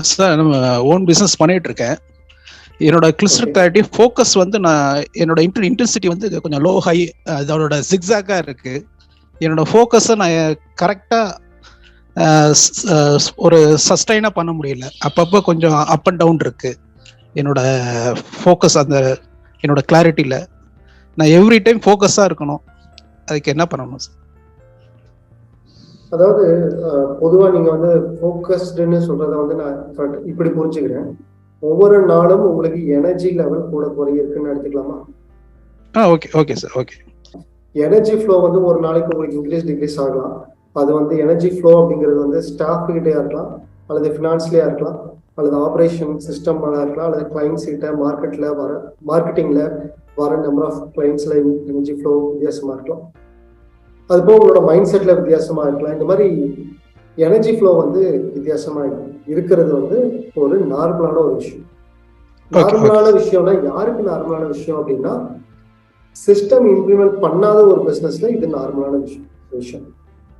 Sir நம்ம own business பண்ணிட்டு இருக்கேன் என்னோட கிளிஸ்டர் கிளாரிட்டி ஃபோக்கஸ் வந்து நான் என்னோட இன்டர் இன்டென்சிட்டி வந்து கொஞ்சம் லோ ஹை அதோட ஜிக்ஸாக்காக இருக்கு. என்னோட ஃபோக்கஸை நான் கரெக்டாக ஒரு சஸ்டைனாக பண்ண முடியல. அப்பப்போ கொஞ்சம் அப் அண்ட் டவுன் இருக்கு. என்னோட ஃபோக்கஸ் அந்த என்னோட கிளாரிட்டியில் நான் எவ்ரி டைம் ஃபோக்கஸாக இருக்கணும். அதுக்கு என்ன பண்ணணும் சார் அதாவது பொதுவா நீங்க வந்து ஃபோக்கஸ்டுன்னு சொல்றத வந்து நான் இப்படி புரிஞ்சுக்கிறேன். ஒவ்வொரு நாளும் உங்களுக்கு எனர்ஜி லெவல் கூட குறை இருக்குன்னு எடுத்துக்கலாமா ஆ okay okay sir okay energy flow வந்து ஒரு நாளைக்கு உங்களுக்கு இன்க்ரீஸ் டிக்ரீஸ் ஆகலாம். அது வந்து எனர்ஜி ஃப்ளோ அப்படிங்கிறது வந்து ஸ்டாஃப் கிட்டே இருக்கலாம் அல்லது ஃபினான்ஸ்லயா இருக்கலாம் அல்லது ஆப்ரேஷன் சிஸ்டம் இருக்கலாம் அல்லது கிளைண்ட்ஸ் கிட்ட மார்க்கெட்ல வர மார்க்கெட்டிங்ல வர நம்பர் ஆஃப் கிளைண்ட்ஸ்ல எனர்ஜி ஃப்ளோ வித்தியாசமா இருக்கலாம். அது போக உங்களோட மைண்ட் செட்ல வித்தியாசமா இருக்கலாம். இந்த மாதிரி எனர்ஜி ஃப்ளோ வந்து வித்தியாசமா இருக்கிறது வந்து ஒரு நார்மலான ஒரு விஷயம். நார்மலான விஷயம்னா யாருக்கு நார்மலான விஷயம் அப்படின்னா சிஸ்டம் இம்ப்ளிமெண்ட் பண்ணாத ஒரு பிசினஸ்ல இது நார்மலான விஷயம். விஷயம்.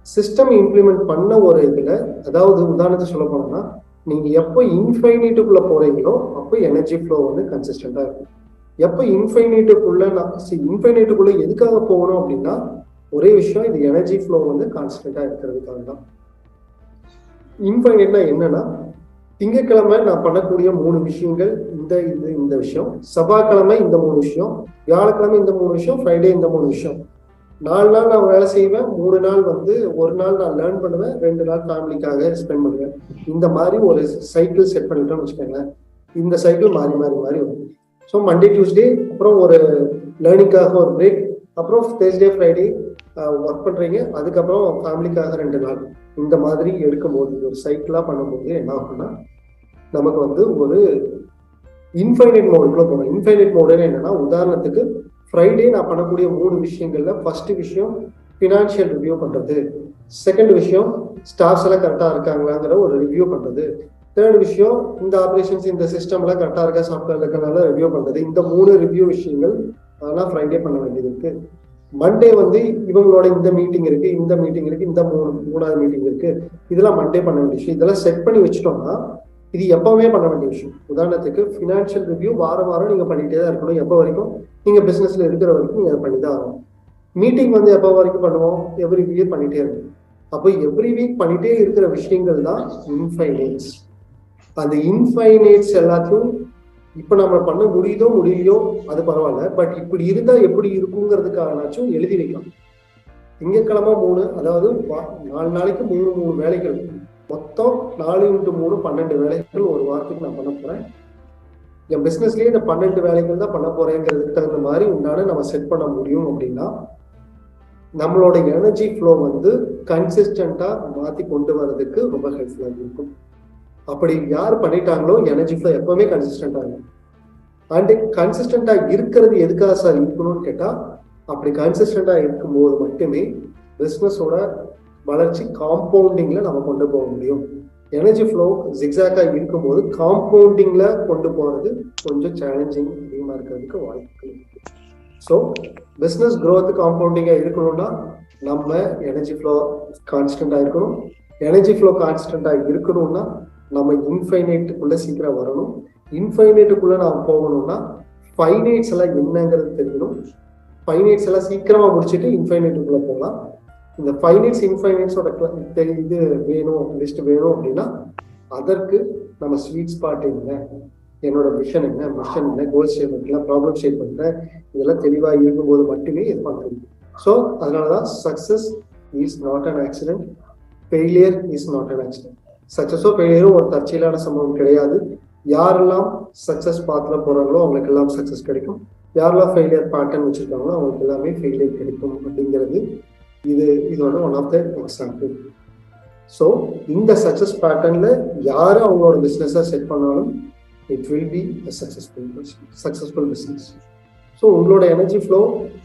சிஸ்டம் இம்ப்ளிமெண்ட் பண்ண ஒரு இதுல அதாவது உதாரணத்துக்கு சொல்ல போனோம்னா நீங்க எப்போ இன்ஃபைனிட்டுக்குள்ள போறீங்களோ அப்போ எனர்ஜி ஃப்ளோ வந்து கன்சிஸ்டண்டா இருக்கும். எப்போ இன்ஃபைனிட்டுக்குள்ள நான் இன்ஃபைனிட்டுக்குள்ள எதுக்காக போகணும் அப்படின்னா ஒரே விஷயம் இது எனர்ஜி ஃப்ளோ வந்து கான்ஸ்டன்டா இருக்கிறதுக்காக தான் இன்ஃபைனைட்னா என்னன்னா திங்கக்கிழமை நான் பண்ணக்கூடிய மூணு விஷயங்கள் இந்த இது இந்த விஷயம். செவ்வாய்க்கிழமை இந்த மூணு விஷயம் வியாழக்கிழமை இந்த மூணு விஷயம் ஃப்ரைடே இந்த மூணு விஷயம். நாலு நாள் நான் வேலை செய்வேன் மூணு நாள் வந்து ஒரு நாள் நான் லேர்ன் பண்ணுவேன் ரெண்டு நாள் ஃபேமிலிக்காக ஸ்பெண்ட் பண்ணுவேன். இந்த மாதிரி ஒரு சைக்கிள் செட் பண்ணிட்டோம்னு வச்சுக்கோங்களேன். இந்த சைக்கிள் மாறி மாறி மாறி வரும். ஸோ மண்டே டியூஸ்டே அப்புறம் ஒரு லேர்னிங்காக ஒரு பிரேக் அப்புறம் தேர்ஸ்டே ஃப்ரைடே ஒர்க் பண்றீங்க. அதுக்கப்புறம் ஃபேமிலிக்காக ரெண்டு நாள். இந்த மாதிரி எடுக்கும்போது ஒரு சைக்கிளா பண்ணும்போது என்ன ஆகும்னா நமக்கு வந்து ஒரு இன்ஃபைனைட் மோடுக்குள்ள போகணும் இன்ஃபைனைட் மோடுன்னு என்னன்னா உதாரணத்துக்கு ஃப்ரைடே நான் பண்ணக்கூடிய மூணு விஷயங்கள்ல ஃபர்ஸ்ட் விஷயம் ஃபினான்ஷியல் ரிவ்யூ பண்றது. செகண்ட் விஷயம் ஸ்டாஃப்ஸ் எல்லாம் கரெக்டாக இருக்காங்களாங்கிற ஒரு ரிவ்யூ பண்றது. தேர்ட் விஷயம் இந்த ஆப்ரேஷன்ஸ் இந்த சிஸ்டம்லாம் கரெக்டாக இருக்கா சாஃப்ட்வேர் இருக்கிறனால ரிவ்யூ பண்றது. இந்த மூணு ரிவ்யூ விஷயங்கள் அதெல்லாம் ஃப்ரைடே பண்ண வேண்டியது இருக்கு. மண்டே வந்து இவங்களோட இந்த மீட்டிங் இருக்கு இந்த மீட்டிங் இருக்கு இந்த மூணு மூணாவது மீட்டிங் இருக்கு. இதெல்லாம் மண்டே பண்ண வேண்டிய விஷயம். இதெல்லாம் செட் பண்ணி வச்சிட்டோம்னா இது எப்பவுமே பண்ண வேண்டிய விஷயம். உதாரணத்துக்கு ஃபினான்ஷியல் ரிவ்யூ வாரம் வாரம் நீங்க பண்ணிட்டே தான் இருக்கணும். எப்போ வரைக்கும்? நீங்க பிசினஸ்ல இருக்கிற வரைக்கும் நீங்க பண்ணி தான் ஆகணும். மீட்டிங் வந்து எப்போ வரைக்கும் பண்ணுவோம்? எவ்ரி வீக் பண்ணிட்டே இருக்கும் அப்போ எவ்ரி வீக் பண்ணிட்டே இருக்கிற விஷயங்கள் தான் இன்ஃபைனைட்ஸ் அந்த இன்ஃபைனைட்ஸ் எல்லாத்தையும் இப்ப நம்ம பண்ண முடியுதோ முடியலையோ அது பரவாயில்ல. பட் இப்படி இருந்தா எப்படி இருக்குங்கிறதுக்காகனாச்சும் எழுதி வைக்கலாம் திங்கக்கிழமை மூணு அதாவது நாலு நாளைக்கு மூணு மூணு வேலைகள். மொத்தம் நாலு இன்ட்டு மூணு பன்னெண்டு வேலைகள் ஒரு வாரத்துக்கு நான் பண்ண போறேன். என் பிசினஸ்லயே இந்த பன்னெண்டு வேலைகள் தான் பண்ண போறேங்கிறதுக்கு தகுந்த மாதிரி உண்டான நம்ம செட் பண்ண முடியும் அப்படின்னா நம்மளோட எனர்ஜி ஃப்ளோ வந்து கன்சிஸ்டண்டா மாத்தி கொண்டு வர்றதுக்கு ரொம்ப ஹெல்ப்ஃபுல்லா இருக்கும். அப்படி யார் பண்ணிட்டாங்களோ எனர்ஜி ஃப்ளோ எப்பவுமே கன்சிஸ்டண்டா இருக்கும். அண்ட் கன்சிஸ்டண்டா இருக்கிறது எதுக்காக சார் இருக்கணும்னு கேட்டா அப்படி கன்சிஸ்டண்டா இருக்கும்போது மட்டுமே பிஸ்னஸோட வளர்ச்சி காம்பவுண்டிங்ல நம்ம கொண்டு போக முடியும். எனர்ஜி ஃப்ளோ ஜிக்ஸாக்கா இருக்கும்போது காம்பவுண்டிங்ல கொண்டு போறது கொஞ்சம் சேலஞ்சிங் அதிகமா இருக்கிறதுக்கு வாய்ப்புகள் இருக்கு. ஸோ பிஸ்னஸ் க்ரோத் காம்பவுண்டிங்கா இருக்கணும்னா நம்ம எனர்ஜி ஃப்ளோ கான்ஸ்டண்டா இருக்கணும். எனர்ஜி ஃப்ளோ கான்ஸ்டண்டா இருக்கணும்னா நம்ம இன்ஃபைனைட்டுக்குள்ள சீக்கிரம் வரணும். இன்ஃபைனைட்டுக்குள்ள நாம் போகணும்னா ஃபைனைட்ஸ் எல்லாம் என்னங்கிறது தெரியணும். ஃபைனைட்ஸ் எல்லாம் சீக்கிரமா முடிச்சுட்டு இன்ஃபைனைட்டுக்குள்ள போகலாம். இந்த ஃபைனைட்ஸ் இன்ஃபைனைட்ஸோட இது வேணும் லிஸ்ட் வேணும் அப்படின்னா அதற்கு நம்ம ஸ்வீட் ஸ்பாட் என்ன? என்னோட விஷன் என்ன? மிஷன் என்ன? கோல் ஸ்டேட்மெண்ட்லாம் ப்ராப்ளம் ஷேர் பண்றேன் இதெல்லாம் தெளிவாக இருக்கும்போது மட்டுமே இது பண்ண முடியும் ஸோ அதனாலதான் success is not an accident failure is not an accident சக்சஸோ ஃபெயிலியரும் ஒரு தற்செயலான சம்பவம் கிடையாது. யாரெல்லாம் சக்சஸ் பாத்துல போறாங்களோ அவங்களுக்கு எல்லாம் சக்சஸ் கிடைக்கும். யாரெல்லாம் ஃபெயிலியர் பேட்டர்ன் வச்சிருக்காங்களோ அவங்களுக்கு எல்லாமே ஃபெயிலியர் கிடைக்கும் அப்படிங்கிறது. இது இதோட one of the example so இந்த சக்சஸ் பேட்டர்ன்ல யார் அவங்களோட பிஸ்னஸை செட் பண்ணாலும் it will be successful successful business so உங்களோட எனர்ஜி ஃப்ளோ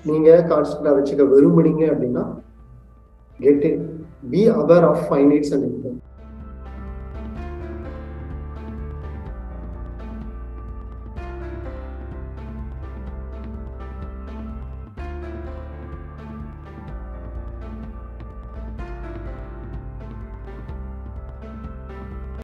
நீங்க கான்ஸ்டன்டா வச்சுக்க விரும்புனீங்க அப்படின்னா get it be aware of finites and income